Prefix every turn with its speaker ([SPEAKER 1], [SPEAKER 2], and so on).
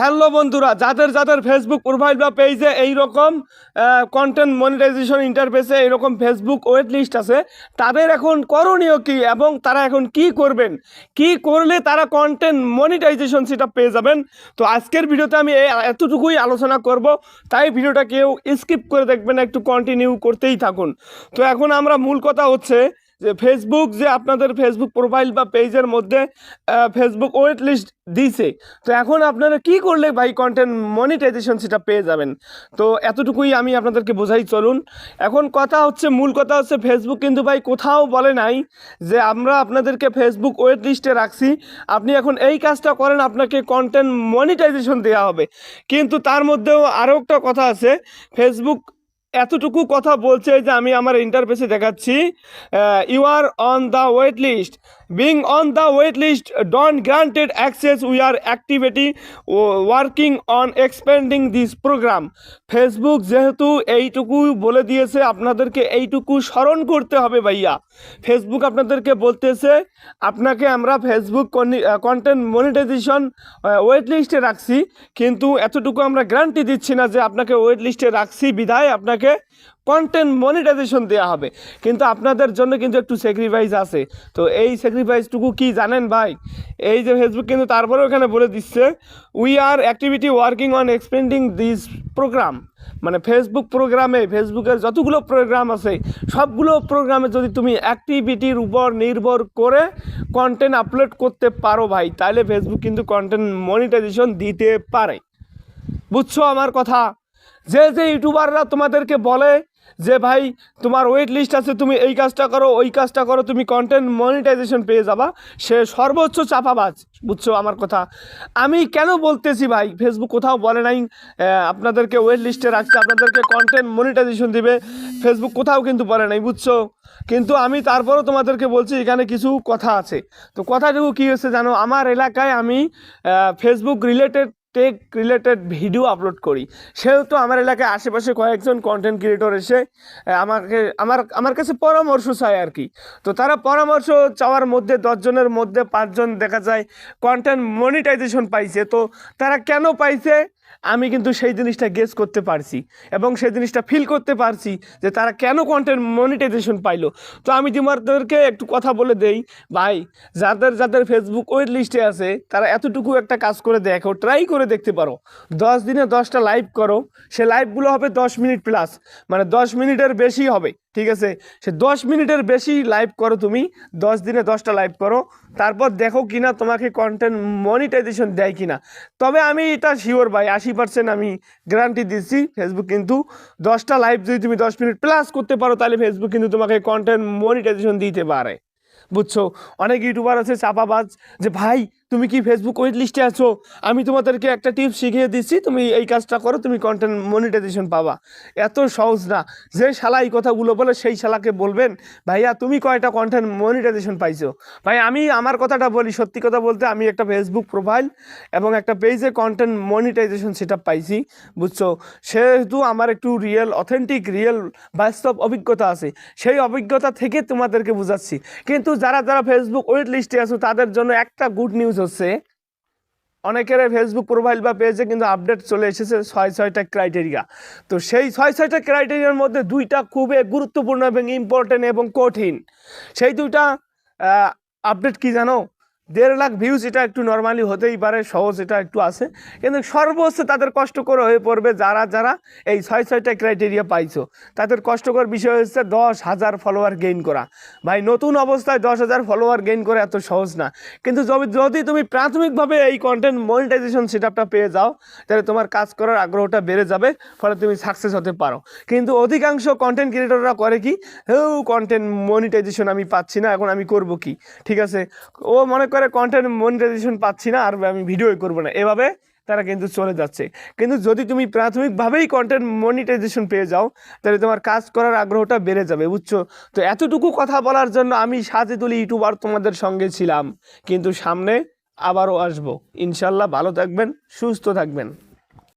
[SPEAKER 1] Hello বন্ধুরা, যাদের যাদের ফেসবুক প্রোফাইল বা পেজে এইরকম কন্টেন্ট মনিটাইজেশন ইন্টারফেসে এইরকম ফেসবুক ওয়েট লিস্ট আছে, তাদের এখন করণীয় কি এবং তারা এখন কি করবেন? কি করলে তারা কন্টেন্ট মনিটাইজেশন সেটা পেয়ে যাবেন? তো আজকের ভিডিওতে আমি এতটুকুই আলোচনা করব, তাই ভিডিওটা কেউ স্কিপ করে দেখবেন, একটু কন্টিনিউ করতেই থাকুন। তো এখন আমরা মূল কথা হচ্ছে যে ফেসবুক যে আপনাদের ফেসবুক প্রোফাইল বা পেজের মধ্যে ফেসবুক ওয়েট লিস্ট দিছে। তো এখন আপনারা কি করলে ভাই কন্টেন্ট মনিটাইজেশন সেটা পেয়ে যাবেন? তো এতটুকুই আমি আপনাদেরকে বোঝাই, চলুন। এখন কথা হচ্ছে, মূল কথা হচ্ছে ফেসবুক কিন্তু ভাই কোথাও বলে নাই যে আমরা আপনাদেরকে ফেসবুক ওয়েট লিস্টে রাখছি। আপনি এখন এই কাজটা করেন, আপনাকে কন্টেন্ট মনিটাইজেশন দেওয়া হবে। কিন্তু তার মধ্যেও আরও একটা কথা আছে ফেসবুক এতটুকু কথা বলছে যে আমি আমার ইন্টারফেসে দেখাচ্ছি। You are on the wait list being on the wait list don't granted access we are actively working on expanding this program Facebook যেহেতু এইটুকু বলে দিয়েছে, আপনাদেরকে এইটুকু স্মরণ করতে হবে ভাইয়া। ফেসবুক আপনাদেরকে বলতেছে, আপনাকে আমরা ফেসবুক কন্টেন্ট মনিটাইজেশন ওয়েট লিস্টে রাখছি, কিন্তু এতটুকু আমরা গ্যারান্টি দিচ্ছি না যে আপনাকে ওয়েট লিস্টে রাখছি। বিধায় আপনাকে কন্টেন্ট মনিটাইজেশন দেওয়া হবে। কিন্তু আপনাদের জন্য কিন্তু একটু স্যাক্রিফাইস আছে। তো এই স্যাক্রিফাইসটুকু কি জানেন ভাই? এই যে ফেসবুক কিন্তু তারপরেও এখানে বলে দিচ্ছে we are actively working on expanding this program মানে ফেসবুক প্রোগ্রামে ফেসবুকের যতগুলো প্রোগ্রাম আছে, সবগুলো প্রোগ্রামে যদি তুমি অ্যাক্টিভিটির উপর নির্ভর করে কন্টেন্ট আপলোড করতে পারো ভাই, তাহলে ফেসবুক কিন্তু কন্টেন্ট মনিটাইজেশন দিতে পারে। বুঝছ আমার কথা? যে যে ইউটিউবাররা তোমাদেরকে বলে যে, ভাই, তোমার ওয়েট লিস্ট আছে, তুমি এই কাজটা করো, ওই কাজটা করো, তুমি কন্টেন্ট মনিটাইজেশন পেয়ে যাবা। সে সর্বোচ্চ চাপাবাজ, বুঝছ আমার কথা? আমি কেন বলতেছি ভাই ফেসবুক কোথাও বলে নাই আপনাদেরকে ওয়েট লিস্টে রাখতে আপনাদেরকে কন্টেন্ট মনিটাইজেশন দিবে ফেসবুক কোথাও কিন্তু বলে নাই, বুঝছ? কিন্তু আমি তারপরও তোমাদেরকে বলছি, এখানে কিছু কথা আছে। তো কথাটুকু কী হচ্ছে জানো? আমার এলাকায় আমি Facebook related tech related video upload করি। সেহেতু আমার এলাকায় আশেপাশে কয়েকজন কন্টেন্ট ক্রিয়েটর এসে আমাকে, আমার আমার কাছে পরামর্শ চায় আর কি। তো তারা পরামর্শ চাওয়ার মধ্যে দশজনের মধ্যে পাঁচজন দেখা যায় কন্টেন্ট মনিটাইজেশন পাইছে। তো তারা কেন পাইছে? আমি কিন্তু সেই জিনিসটা গেস করতে পারছি এবং সেই জিনিসটা ফিল করতে পারছি যে তারা কেন কন্টেন্ট মনিটাইজেশন পাইলো। তো আমি তোমাদেরকে একটু কথা বলে দেই, ভাই, যাদের যাদের ফেসবুক ওয়েট লিস্টে আছে, তারা এতটুকু একটা কাজ করে দেখো ট্রাই করে দেখতে পারো। দশ দিনে দশটা লাইভ করো, সে লাইভগুলো হবে দশ মিনিট প্লাস মানে দশ মিনিটের বেশি হবে। ঠিক আছে? সে দশ মিনিটের বেশি লাইভ করো তুমি। দশ দিনে দশটা লাইভ করো। তারপর দেখো কিনা তোমাকে কন্টেন্ট মনিটাইজেশন দেয় কিনা। তবে আমি এটা শিওর ভাই, আশি পার্সেন্ট আমি গ্যারান্টি দিচ্ছি ফেসবুক কিন্তু দশটা লাইভ যদি তুমি দশ মিনিট প্লাস করতে পারো, তাহলে ফেসবুক কিন্তু তোমাকে কন্টেন্ট মনিটাইজেশন দিতে পারে। বুঝছ? অনেক ইউটিউবার আছে চাপাবাজ যে, ভাই তুমি কি ফেসবুক ওয়েট লিস্টে আছো? আমি তোমাদেরকে একটা টিপস শিখিয়ে দিচ্ছি, তুমি এই কাজটা করো, তুমি কন্টেন্ট মনিটাইজেশন পাবা। এত সহজ না। যে শালা এই কথাগুলো বলে, সেই শালাকে বলবেন, ভাইয়া, তুমি কয়টা কন্টেন্ট মনিটাইজেশন পাইছো? ভাই, আমি আমার কথাটা বলি, সত্যি কথা বলতে, আমি একটা ফেসবুক প্রোফাইল এবং একটা পেজে কন্টেন্ট মনিটাইজেশন সেটা পাইছি, বুঝছ? সেহেতু আমার একটু রিয়েল অথেন্টিক রিয়েল বাস্তব অভিজ্ঞতা আছে। সেই অভিজ্ঞতা থেকে তোমাদেরকে বুঝাচ্ছি। কিন্তু যারা যারা ফেসবুক ওয়েট লিস্টে আছো, তাদের জন্য একটা গুড নিউজ হচ্ছে, অনেকের ফেসবুক প্রোফাইল বা পেজে কিন্তু আপডেট চলে এসেছে ছয়, ছয়টা ক্রাইটেরিয়া তো সেই ছয়, ছয়টা ক্রাইটেরিয়ার মধ্যে দুইটা খুবই গুরুত্বপূর্ণ এবং ইম্পর্টেন্ট এবং কঠিন। সেই দুইটা আপডেট কি জানো? দেড় লাখ ভিউজ এটা একটু নর্মালি হতেই পারে, সহজ এটা একটু আছে। কিন্তু সর্বোচ্চ তাদের কষ্টকর হয়ে পড়বে যারা যারা এই ছয় ছয়টা ক্রাইটেরিয়া পাইছো। তাদের কষ্টকর বিষয় হচ্ছে দশ হাজার ফলোয়ার গেইন করা। ভাই, নতুন অবস্থায় দশ হাজার ফলোয়ার গেইন করে এত সহজ না। কিন্তু যদি যদি তুমি প্রাথমিকভাবে এই কন্টেন্ট মনিটাইজেশন সেটআপটা পেয়ে যাও, তাহলে তোমার কাজ করার আগ্রহটা বেড়ে যাবে, ফলে তুমি সাকসেস হতে পারো। কিন্তু অধিকাংশ কন্টেন্ট ক্রিয়েটররা করে কি, হেউ কন্টেন্ট মনিটাইজেশন আমি পাচ্ছি না, এখন আমি করব কি? ঠিক আছে? ও মনে করে কন্টেন্ট মনিটাইজেশন পাচ্ছি না, আর আমি ভিডিওই করব না। এভাবে তারা কিন্তু চলে যাচ্ছে। কিন্তু যদি তুমি প্রাথমিকভাবেই কন্টেন্ট মনিটাইজেশন পেয়ে যাও, তাহলে তোমার কাজ করার আগ্রহটা বেড়ে যাবে, বুঝছ? তো এতটুকু কথা বলার জন্য আমি সাজেদুল ইউটিউবার তোমাদের সঙ্গে ছিলাম। কিন্তু সামনে আবারও আসব। ইনশাল্লাহ ভালো থাকবেন, সুস্থ থাকবেন।